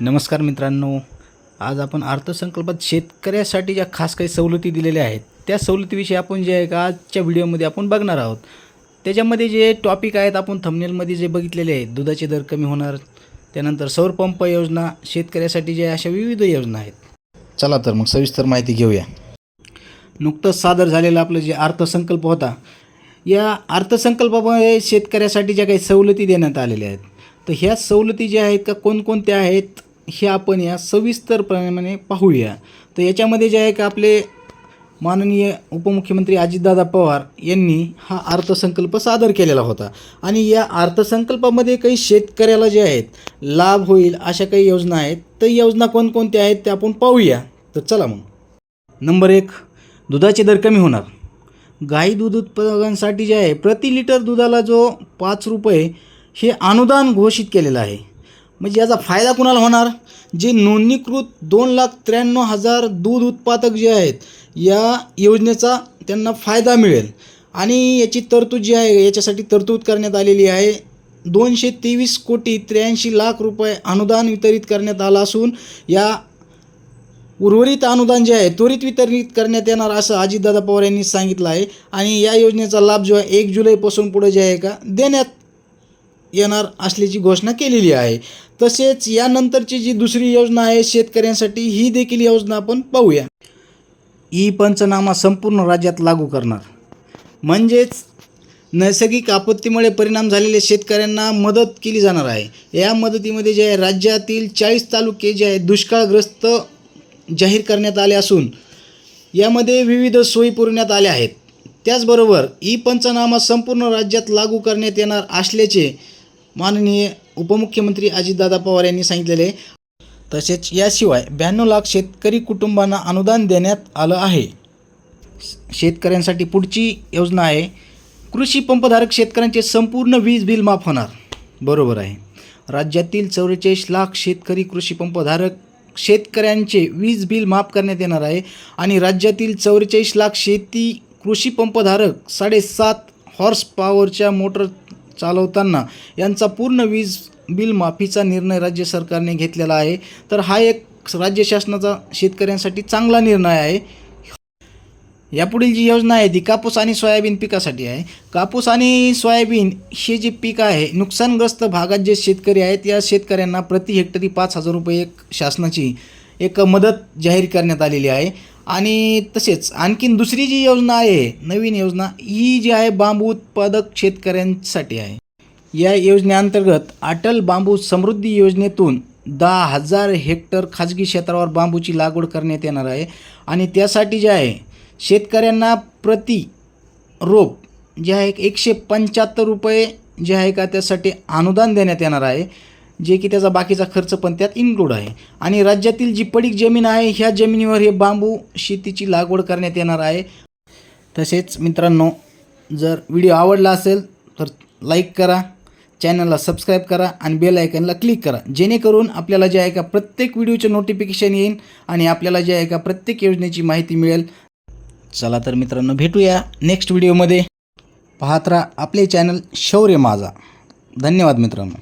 नमस्कार मित्रांनो. आज आपण अर्थसंकल्पात शेतकऱ्यासाठी ज्या खास काही सवलती दिलेल्या आहेत त्या सवलतीविषयी आपण जे आहे का आजच्या व्हिडिओमध्ये आपण बघणार आहोत. त्याच्यामध्ये जे टॉपिक आहेत आपण थंबनेलमध्ये जे बघितलेले आहेत दुधाचे दर कमी होणार त्यानंतर सौर पंप योजना शेतकऱ्यासाठी जे अशा विविध योजना आहेत. चला तर मग सविस्तर माहिती घेऊया. नुकतंच सादर झालेलं आपलं जे अर्थसंकल्प होता या अर्थसंकल्पामध्ये शेतकऱ्यासाठी ज्या काही सवलती देण्यात आलेल्या आहेत तर ह्या सवलती ज्या आहेत का कोणकोणत्या आहेत हे आपण या सविस्तरप्रमाणे पाहूया. तर याच्यामध्ये जे आहे का आपले माननीय उपमुख्यमंत्री अजितदादा पवार यांनी हा अर्थसंकल्प सादर केलेला होता. आणि या अर्थसंकल्पामध्ये काही शेतकऱ्याला जे आहेत लाभ होईल अशा काही योजना आहेत. तर योजना कोणकोणत्या आहेत त्या आपण पाहूया. तर चला मग. नंबर एक दुधाचे दर कमी होणार. गाई दूध उत्पादकांसाठी जे आहे प्रति लिटर दुधाला जो पाच रुपये हे अनुदान घोषित केलेलं आहे. म्हणजे याचा फायदा कुणाला होणार? जे नोंदणीकृत दोन लाख त्र्याण्णव हजार दूध उत्पादक जे आहेत या योजनेचा त्यांना फायदा मिळेल. आणि याची तरतूद जी आहे याच्यासाठी तरतूद करण्यात आलेली आहे. दोनशे तेवीस कोटी त्र्याऐंशी लाख रुपये अनुदान वितरित करण्यात आलं असून या उर्वरित अनुदान जे आहे त्वरित वितरित करण्यात येणार असं अजितदादा पवार यांनी सांगितलं आहे. आणि या योजनेचा लाभ जो आहे एक जुलैपासून पुढे जे आहे का देण्यात येणार असल्याची घोषणा केलेली आहे. तसेच यानंतरची जी दुसरी योजना आहे शेतकऱ्यांसाठी ही देखील योजना आपण पाहूया. ई पंचनामा संपूर्ण राज्यात लागू करणार. म्हणजेच नैसर्गिक आपत्तीमुळे परिणाम झालेल्या शेतकऱ्यांना मदत केली जाणार आहे. या मदतीमध्ये जे आहे राज्यातील चाळीस तालुके जे आहे दुष्काळग्रस्त जाहीर करण्यात आले असून यामध्ये विविध सोयी पुरवण्यात आल्या आहेत. त्याचबरोबर ई पंचनामा संपूर्ण राज्यात लागू करण्यात येणार असल्याचे माननीय उपमुख्यमंत्री अजितदादा पवार यांनी सांगितलेले आहे. तसेच याशिवाय ब्याण्णव लाख शेतकरी कुटुंबांना अनुदान देण्यात आलं आहे शेतकऱ्यांसाठी पुढची योजना आहे कृषी पंपधारक शेतकऱ्यांचे संपूर्ण वीज बिल माफ होणार बरोबर आहे राज्यातील चौवेचाळीस लाख शेतकरी कृषी पंपधारक शेतकऱ्यांचे वीज बिल माफ करण्यात येणार आहे आणि राज्यातील चौवेचाळीस लाख शेती कृषी पंपधारक साडेसात हॉर्स पॉवरच्या मोटर चालवताना यांचा पूर्ण वीज बिल माफीचा निर्णय राज्य सरकारने घेतलेला आहे. तर हा एक राज्य शासनाचा शेतकऱ्यांसाठी चांगला निर्णय आहे. यापुढील जी योजना आहे ती कापूस आणि सोयाबीन पिकासाठी आहे. कापूस आणि सोयाबीन हे जे पीक आहे नुकसानग्रस्त भागात जे शेतकरी आहेत या शेतकऱ्यांना प्रति हेक्टरी पाच हजार रुपये एक शासनाची एक मदत जाहीर करण्यात आलेली आहे. आणि तसेच आणखीन दुसरी जी योजना आहे नवीन योजना ही जी आहे बांबू उत्पादक शेतकऱ्यांसाठी आहे. या योजनेअंतर्गत अटल बांबू समृद्धी योजनेतून दहा हजार हेक्टर खाजगी क्षेत्रावर बांबूची लागवड करण्यात येणार आहे आणि त्यासाठी जे आहे शेतकऱ्यांना प्रति रोप जे आहे एकशे पंच्याहत्तर रुपये जे आहे का त्यासाठी अनुदान देण्यात येणार आहे. जे की त्याचा बाकीचा खर्च पण त्यात इन्क्लूड आहे. आणि राज्यातील जी पडीक जमीन आहे ह्या जमिनीवर हे बांबू शेतीची लागवड करण्यात येणार आहे. तसेच मित्रांनो जर व्हिडिओ आवडला असेल तर लाईक करा चॅनलला सबस्क्राईब करा आणि बेल आयकनला क्लिक करा. जेणेकरून आपल्याला जे आहे का प्रत्येक व्हिडिओचे नोटिफिकेशन येईल आणि आपल्याला जे आहे का प्रत्येक योजनेची माहिती मिळेल. चला तर मित्रांनो भेटूया नेक्स्ट व्हिडिओमध्ये पाहत राहा आपले चॅनल शौर्य माझा. धन्यवाद मित्रांनो.